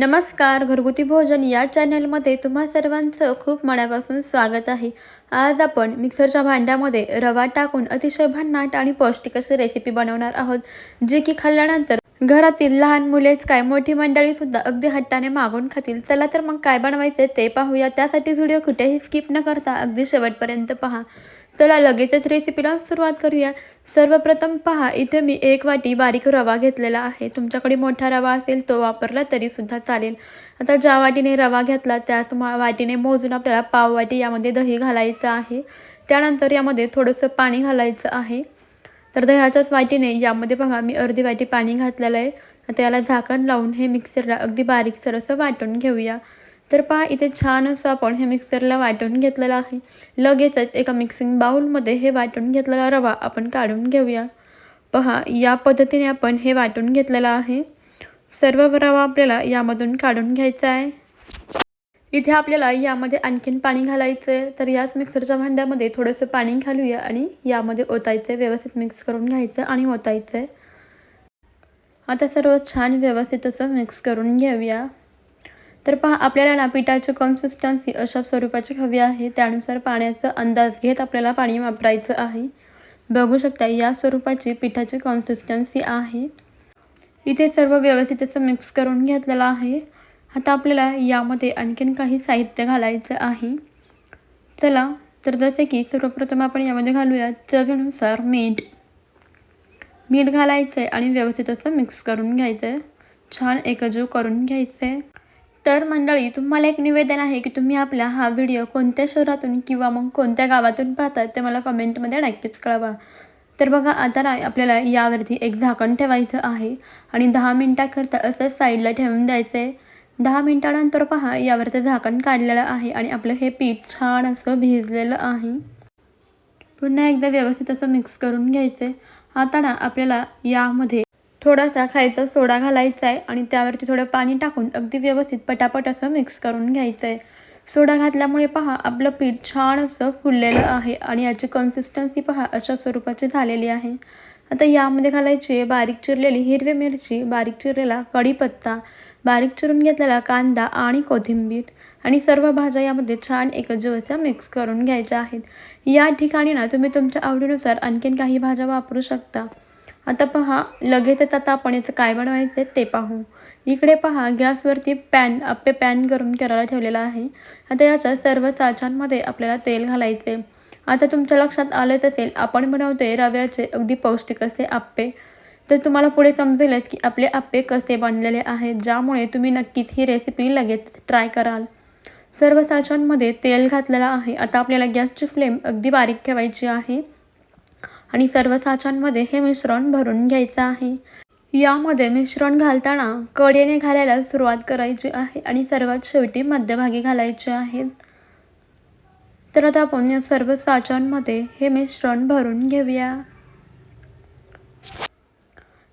नमस्कार घरगुती भोजन या चॅनलमध्ये तुम्हा सर्वांचं खूप मनापासून स्वागत आहे. आज आपण मिक्सरच्या भांड्यामध्ये रवा टाकून अतिशय भन्नाट आणि पौष्टिक अशी रेसिपी बनवणार आहोत जी की खाल्ल्यानंतर घरातील लहान मुलेच काय मोठी मंडळीसुद्धा अगदी हट्टाने मागून खातील. चला तर मग काय बनवायचे ते पाहूया. त्यासाठी व्हिडिओ कुठेही स्किप न करता अगदी शेवटपर्यंत पहा. चला लगेचच रेसिपीला सुरुवात करूया. सर्वप्रथम पहा इथे मी एक वाटी बारीक रवा घेतलेला आहे. तुमच्याकडे मोठा रवा असेल तो वापरला तरीसुद्धा चालेल. आता ज्या वाटीने रवा घेतला त्याच मा वाटीने मोजून आपल्याला पाव वाटी यामध्ये दही घालायचं आहे. त्यानंतर यामध्ये थोडंसं पाणी घालायचं आहे. तर दह्याच्याच वाटीने यामध्ये बघा मी अर्धी वाटी पाणी घातलेलं आहे. आता याला झाकण लावून हे मिक्सरला अगदी बारीकसर असं वाटून घेऊया. तर पहा इथे छान असं आपण हे मिक्सरला वाटून घेतलेलं आहे. लगेचच एका मिक्सिंग बाऊलमध्ये हे वाटून घेतलेला रवा आपण काढून घेऊया. पहा या पद्धतीने आपण हे वाटून घेतलेलं आहे. सर्व रवा आपल्याला यामधून काढून घ्यायचा आहे. इथे आपल्याला यामध्ये आणखीन पाणी घालायचं आहे तर याच मिक्सरच्या भांड्यामध्ये थोडंसं पाणी घालूया आणि यामध्ये ओतायचं आहे व्यवस्थित मिक्स करून घ्यायचं आणि ओतायचं आहे आता सर्व छान व्यवस्थित असं मिक्स करून घेऊया. तर पहा आपल्याला ना पिठाची कन्सिस्टन्सी अशा स्वरूपाची हवी आहे. त्यानुसार पाण्याचा अंदाज घेत आपल्याला पाणी वापरायचं आहे. बघू शकता या स्वरूपाची पिठाची कन्सिस्टन्सी आहे. इथे सर्व व्यवस्थित असं मिक्स करून घेतलेलं आहे. आता आपल्याला यामध्ये आणखीन काही साहित्य घालायचं आहे. चला तर जसे की सर्वप्रथम आपण यामध्ये घालूया चवीनुसार मीठ. मीठ घालायचं आहे आणि व्यवस्थित असं मिक्स करून घ्यायचं आहे छान एकजीव करून घ्यायचं आहे तर मंडळी तुम्हाला एक निवेदन आहे की तुम्ही आपला हा व्हिडिओ कोणत्या शहरातून किंवा मग कोणत्या गावातून पाहतात ते मला कमेंटमध्ये नक्कीच कळवा. तर बघा आता आपल्याला यावरती एक झाकण ठेवायचं आहे आणि दहा मिनटाकरता असं साईडला ठेवून द्यायचं आहे दहा मिनटानंतर पहा यावरचं झाकण काढलेलं आहे आणि आपलं हे पीठ छान असं भिजलेलं आहे. पुन्हा एकदा व्यवस्थित असं मिक्स करून घ्यायचं आहे आता ना आपल्याला यामध्ये थोडासा खायचा सोडा घालायचा आहे आणि त्यावरती थोडं पाणी टाकून अगदी व्यवस्थित पटापट असं मिक्स करून घ्यायचं आहे सोडा घातल्यामुळे पहा आपलं पीठ छान असं फुललेलं आहे आणि याची कन्सिस्टन्सी पहा अशा स्वरूपाची झालेली आहे. आता यामध्ये घालायची बारीक चिरलेली हिरवी मिरची बारीक चिरलेला कढीपत्ता बारीक चिरून घेतलेला कांदा आणि कोथिंबीर आणि सर्व भाज्या यामध्ये छान एकजीव अशा मिक्स करून घ्यायच्या आहेत. या ठिकाणी ना तुम्ही तुमच्या आवडीनुसार आणखीन काही भाज्या वापरू शकता. आता पहा लगेचच आता आपण याचं काय बनवायचं आहे ते पाहू. इकडे पहा गॅसवरती पॅन आप्पे पॅन गरम करायला ठेवलेला आहे. आता याच्या सर्व साचांमध्ये आपल्याला तेल घालायचे आता तुमच्या लक्षात आलंच असेल आपण बनवतोय रव्याचे अगदी पौष्टिक असे आप्पे तर तुम्हाला पुढे समजेलच की आपले आप्पे कसे बनलेले आहेत ज्यामुळे तुम्ही नक्कीच ही रेसिपी लगेच ट्राय कराल. सर्व साचांमध्ये तेल घातलेलं आहे. आता आपल्याला गॅसची फ्लेम अगदी बारीक ठेवायची आहे. आणि सर्व साचांमध्ये हे मिश्रण भरून घ्यायचं आहे. यामध्ये मिश्रण घालताना कडेने घालायला सुरुवात करायची आहे आणि सर्वात शेवटी मध्यभागी घालायचे आहेत. तर आता आपण या सर्व साचांमध्ये हे मिश्रण भरून घेऊया.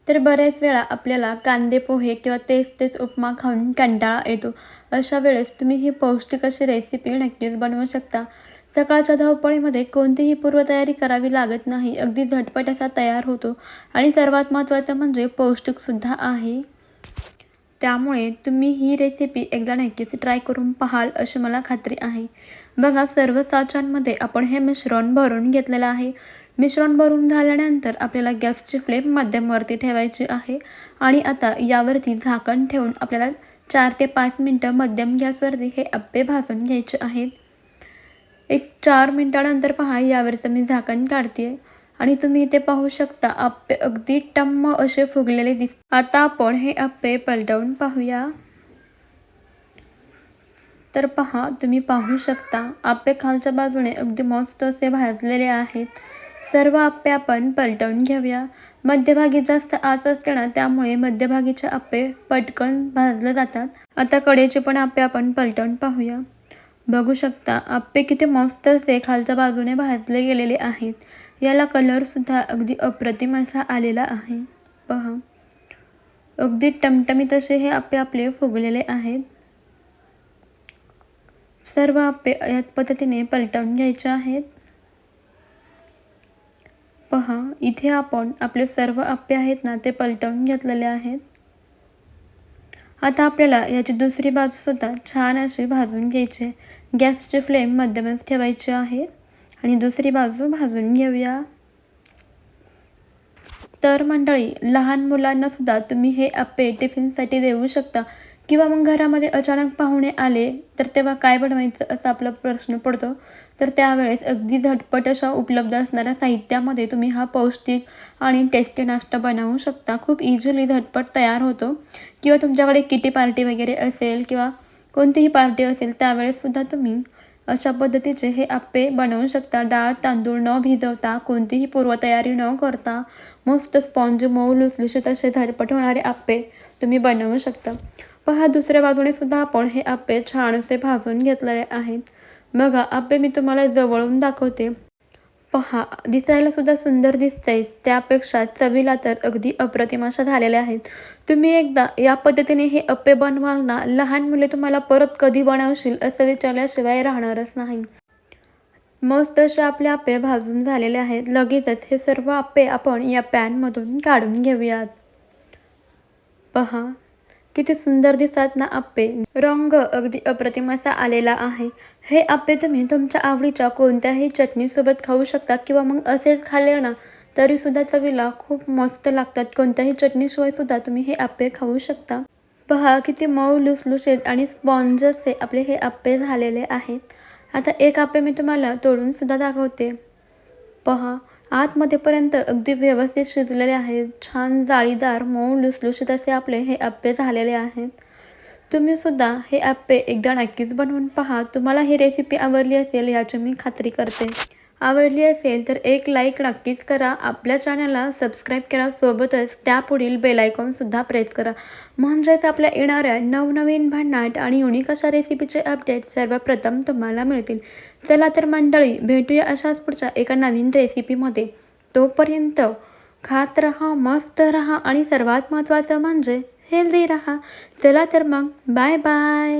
तर बऱ्याच वेळा आपल्याला कांदे पोहे किंवा तेच तेच उपमा खाऊन कंटाळा येतो. अशा वेळेस तुम्ही ही पौष्टिक अशी रेसिपी नक्कीच बनवू शकता. सकाळच्या धावपळीमध्ये कोणतीही पूर्वतयारी करावी लागत नाही. अगदी झटपट असा तयार होतो. आणि सर्वात महत्त्वाचं म्हणजे पौष्टिकसुद्धा आहे. त्यामुळे तुम्ही ही रेसिपी एकदा नक्कीच ट्राय करून पाहाल अशी मला खात्री आहे. बघा सर्व साचांमध्ये आपण हे मिश्रण भरून घेतलेलं आहे. मिश्रण भरून झाल्यानंतर आपल्याला गॅसची फ्लेम मध्यमवरती ठेवायची आहे आणि आता यावरती झाकण ठेवून आपल्याला चार ते पाच मिनटं मध्यम गॅसवरती हे अप्पे भाजून घ्यायचे आहेत. एक चार मिनटानंतर पहा यावरचं मी झाकण काढते आणि तुम्ही इथे पाहू शकता आप्पे अगदी टम्म असे फुगलेले दिस आता आपण हे आप्पे पलटवून पाहूया. तर पहा तुम्ही पाहू शकता आप्पे खालच्या बाजूने अगदी मस्त असे भाजलेले आहेत. सर्व आप्पे आपण पलटवून घेऊया. मध्यभागी जास्त आच असताना त्यामुळे मध्यभागीचे आप्पे पटकन भाजले जातात. आता कडेचे पण आप्पे आपण पलटवून पाहूया. बघू शकता आप्पे किती मस्त असे खालच्या बाजूने भाजले गेलेले आहेत. याला कलरसुद्धा अगदी अप्रतिम असा आलेला आहे. पहा. अगदी टमटमीत असे हे आप्पे आपले फुगलेले आहेत. सर्व आप्पे याच पद्धतीने पलटवून घ्यायचे आहेत. पहा इथे आपण आपले सर्व आप्पे आहेत ना ते पलटवून घेतलेले आहेत. आता आपल्याला याची दुसरी बाजूसुद्धा छान अशी भाजून घ्यायची आहे. गॅसची फ्लेम मध्यमच ठेवायची आहे. आणि दुसरी बाजू भाजून घेऊया. तर मंडळी लहान मुलांना सुद्धा तुम्ही हे आप्पे टिफिनसाठी देऊ शकता. किंवा मग घरामध्ये अचानक पाहुणे आले तर तेव्हा काय बनवायचं असा आपला प्रश्न पडतो. तर त्यावेळेस अगदी झटपट अशा उपलब्ध असणाऱ्या साहित्यामध्ये तुम्ही हा पौष्टिक आणि टेस्टी नाश्ता बनवू शकता. खूप इझिली झटपट तयार होतो. किंवा तुमच्याकडे किटी पार्टी वगैरे असेल किंवा कोणतीही पार्टी असेल त्यावेळेससुद्धा तुम्ही अशा पद्धतीचे हे आप्पे बनवू शकता. डाळ तांदूळ न भिजवता कोणतीही पूर्वतयारी न करता मस्त स्पॉन्ज मऊ लुसलुसत असे धरपट होणारे आप्पे तुम्ही बनवू शकता. पहा दुसऱ्या बाजूने सुद्धा आपण हे आप्पे छानसे भाजून घेतलेले आहेत. बघा आप्पे मी तुम्हाला जवळून दाखवते. पहा दिसायला सुद्धा सुंदर दिसतंय. त्यापेक्षा चवीला तर अगदी अप्रतिम अशा झालेल्या आहेत. तुम्ही एकदा या पद्धतीने हे अप्पे बनवाल ना लहान मुले तुम्हाला परत कधी बनवशील असं विचारल्याशिवाय राहणारच नाही. मस्त असे आपले आप्पे भाजून झालेले आहेत. लगेचच हे सर्व अप्पे आपण या पॅनमधून काढून घेऊयात. पहा किती सुंदर दिसतात ना आप्पे. रंग अगदी अप्रतिम असा आलेला आहे. हे आप्पे तुम्ही तुमच्या आवडीच्या कोणत्याही चटणीसोबत खाऊ शकता किंवा मग असेच खाल्ले ना तरीसुद्धा चवीला खूप मस्त लागतात. कोणत्याही चटणीशिवाय सुद्धा तुम्ही हे आप्पे खाऊ शकता. पहा किती मऊ लुसलुसेत आणि स्पॉन्जचे आपले हे आप्पे झालेले आहेत. आता एक आप्पे मी तुम्हाला तोडून सुद्धा दाखवते. पहा आतमध्येपर्यंत अगदी व्यवस्थित शिजलेले आहेत. छान जाळीदार मऊ लुसलुशीत असे आपले हे आप्पे झालेले आहेत. तुम्ही सुद्धा हे आप्पे एकदा नक्कीच बनवून पहा. तुम्हाला ही रेसिपी आवडली असेल याची मी खात्री करते. आवडली असेल तर एक लाईक नक्कीच करा. आपल्या चॅनलला सबस्क्राईब करा. सोबतच त्यापुढील बेलायकॉनसुद्धा प्रेस करा. म्हणजेच आपल्या येणाऱ्या नवनवीन भन्नाट आणि युनिक अशा रेसिपीचे अपडेट सर्वप्रथम तुम्हाला मिळतील. चला तर मंडळी भेटूया अशाच पुढच्या एका नवीन रेसिपीमध्ये तोपर्यंत खात रहा मस्त रहा आणि सर्वात महत्त्वाचं म्हणजे हेल्दी रहा. चला तर मग बाय बाय